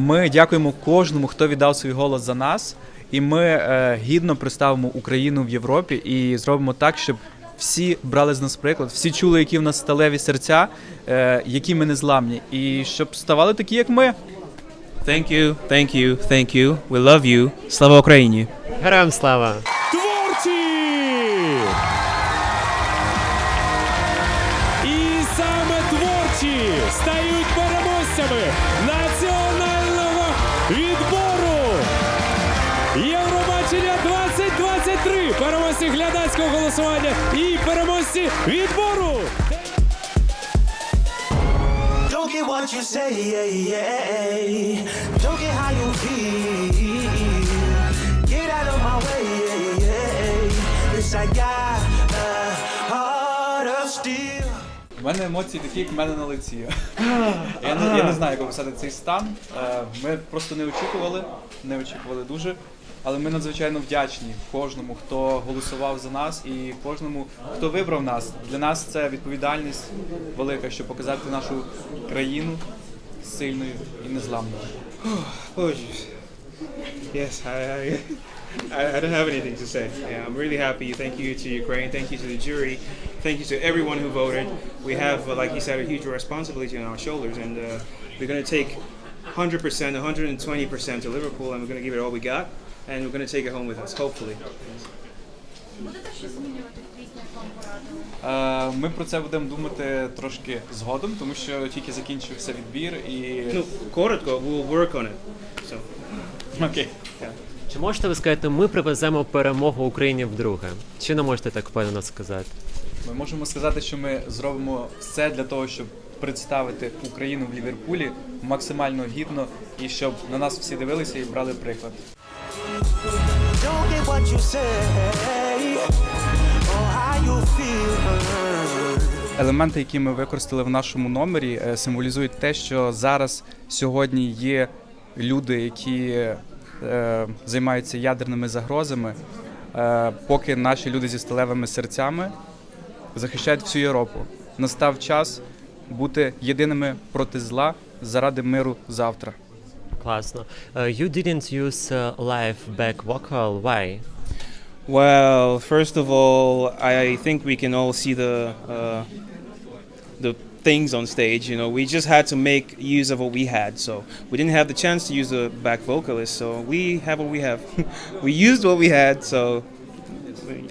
Ми дякуємо кожному, хто віддав свій голос за нас, і ми е, гідно представимо Україну в Європі і зробимо так, щоб всі брали з нас приклад, всі чули, які в нас сталеві серця, е, які ми незламні, і щоб ставали такі, як ми. Thank you, thank you, thank you. We love you. Слава Україні! Героям слава! Творці! І саме творці стають переможцями 2023. Переможці глядацького голосування і переможці відбору. Don't get what you say, don't get how you feel. Get out of my way, yes, I got a heart of steel. У мене емоції такі, як в мене на лиці. Я не, я не знаю, як описати цей стан. Е, Ми просто не очікували, не очікували дуже. Але ми надзвичайно вдячні кожному, хто голосував за нас, і кожному, хто вибрав нас. Для нас це відповідальність велика, щоб показати нашу країну сильною і незламною. Yes, I, I, I, don't have anything to say. Yeah, I'm really happy. Thank you to Ukraine. Thank you to the jury. Thank you to everyone who voted. We have, uh, like you said, a huge responsibility on our shoulders, and uh, we're going to take 100%, 120% to Liverpool, and we're going to give it all we got, and we're going to take it home with us, hopefully. Будете щось змінювати в піснях вам порадили? Е, Ми про це будемо думати трошки згодом, тому що тільки закінчився відбір і. No, коротко, we'll work on it. So, Окей. Чи можете ви сказати, ми привеземо перемогу Україні вдруге? Чи не можете так впевнено сказати? Ми можемо сказати, що ми зробимо все для того, щоб представити Україну в Ліверпулі максимально гідно і щоб на нас всі дивилися і брали приклад. Don't get what you say, or how you feel. Елементи, які ми використали в нашому номері, е, символізують те, що зараз сьогодні є люди, які е, займаються ядерними загрозами, е, поки наші люди зі сталевими серцями захищають всю Європу. Настав час бути єдиними проти зла заради миру завтра. Класно. Uh, you didn't use uh, live back vocal. Why? Well, first of all, I think we can all see the uh, the things on stage. You know, we just had to make use of what we had. So we didn't have the chance to use the back vocalist. So we have what we have. we used what we had. So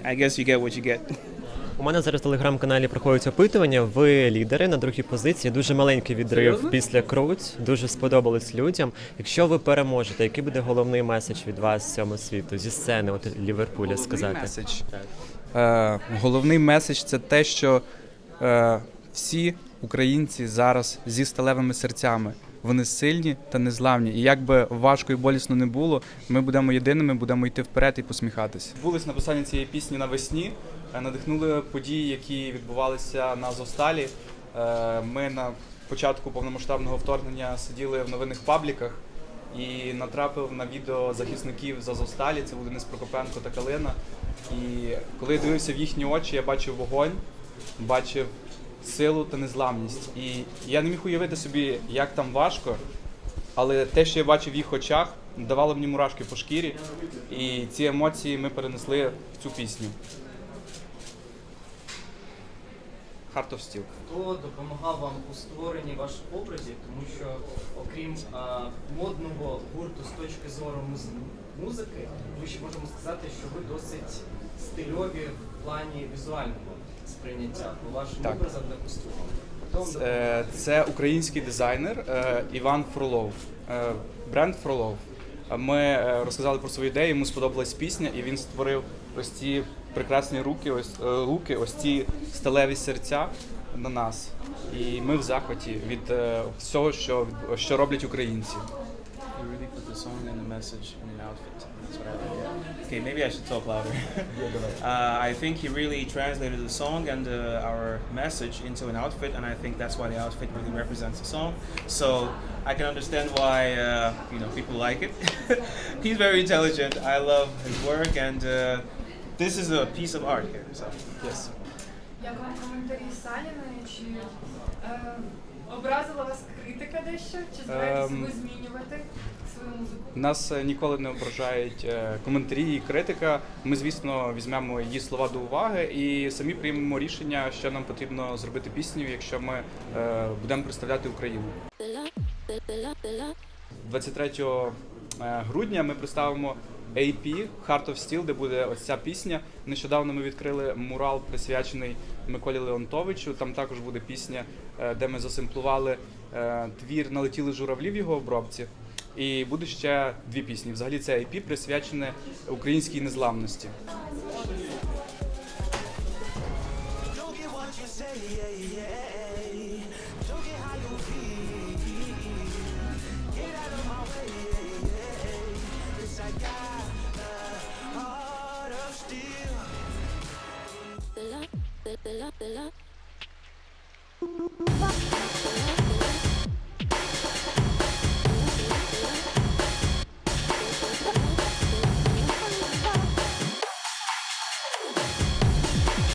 I guess you get what you get. У мене зараз в телеграм-каналі проходять опитування. Ви лідери на другій позиції. Дуже маленький відрив після круть. Дуже сподобалось людям. Якщо ви переможете, який буде головний меседж від вас цьому світу зі сцени, от Ліверпуля сказати? меседж. Е, головний меседж це те, що е, всі українці зараз зі сталевими серцями. Вони сильні та незламні. І як би важко і болісно не було, ми будемо єдиними, будемо йти вперед і посміхатися. Вулиць написання цієї пісні навесні надихнули події, які відбувалися на Зосталі. Е, Ми на початку повномасштабного вторгнення сиділи в новинних пабліках і натрапив на відео захисників з Азовсталі, це Денис Прокопенко та Калина. І коли я дивився в їхні очі, я бачив вогонь, бачив силу та незламність. І я не міг уявити собі, як там важко, але те, що я бачив в їх очах, давало мені мурашки по шкірі. І ці емоції ми перенесли в цю пісню. Heart of Steel. Хто допомагав вам у створенні ваших образів, тому що окрім а, модного гурту з точки зору муз- музики, ми ще можемо сказати, що ви досить стильові в плані візуального сприйняття по вашим Так. образам та костюмам. Хто вам допомагав? Е, Це український дизайнер е, Іван Фролов, е, бренд Фролов. Ми е, розказали про свою ідею, йому сподобалась пісня, і він створив ось ці прекрасні руки, ось е, луки, ось ці сталеві серця на нас. І ми в захваті від е, всього, що, що роблять українці. You really put the song and the message in an outfit. That's what I like. Okay, maybe I should talk louder. uh, I think he really translated the song and uh, our message into an outfit, and I think that's why the outfit really represents the song. So I can understand why uh, you know people like it. He's very intelligent. I love his work, and uh, this is a piece of art here. So yes. Як вам коментарі Саліної? Чи е, Образила вас критика дещо? Чи збираєтесь Ем. ви змінювати свою музику? Нас е, ніколи не ображають е, коментарі і критика. Ми, звісно, візьмемо її слова до уваги і самі приймемо рішення, що нам потрібно зробити пісню, якщо ми е, будемо представляти Україну. 23 е, грудня ми представимо AP Heart of Steel, де буде ось ця пісня. Нещодавно ми відкрили мурал, присвячений Миколі Леонтовичу. Там також буде пісня, е, де ми засимплували е, твір Налетіли журавлі в його обробці. І буде ще дві пісні. Взагалі це IP присвячене українській незламності.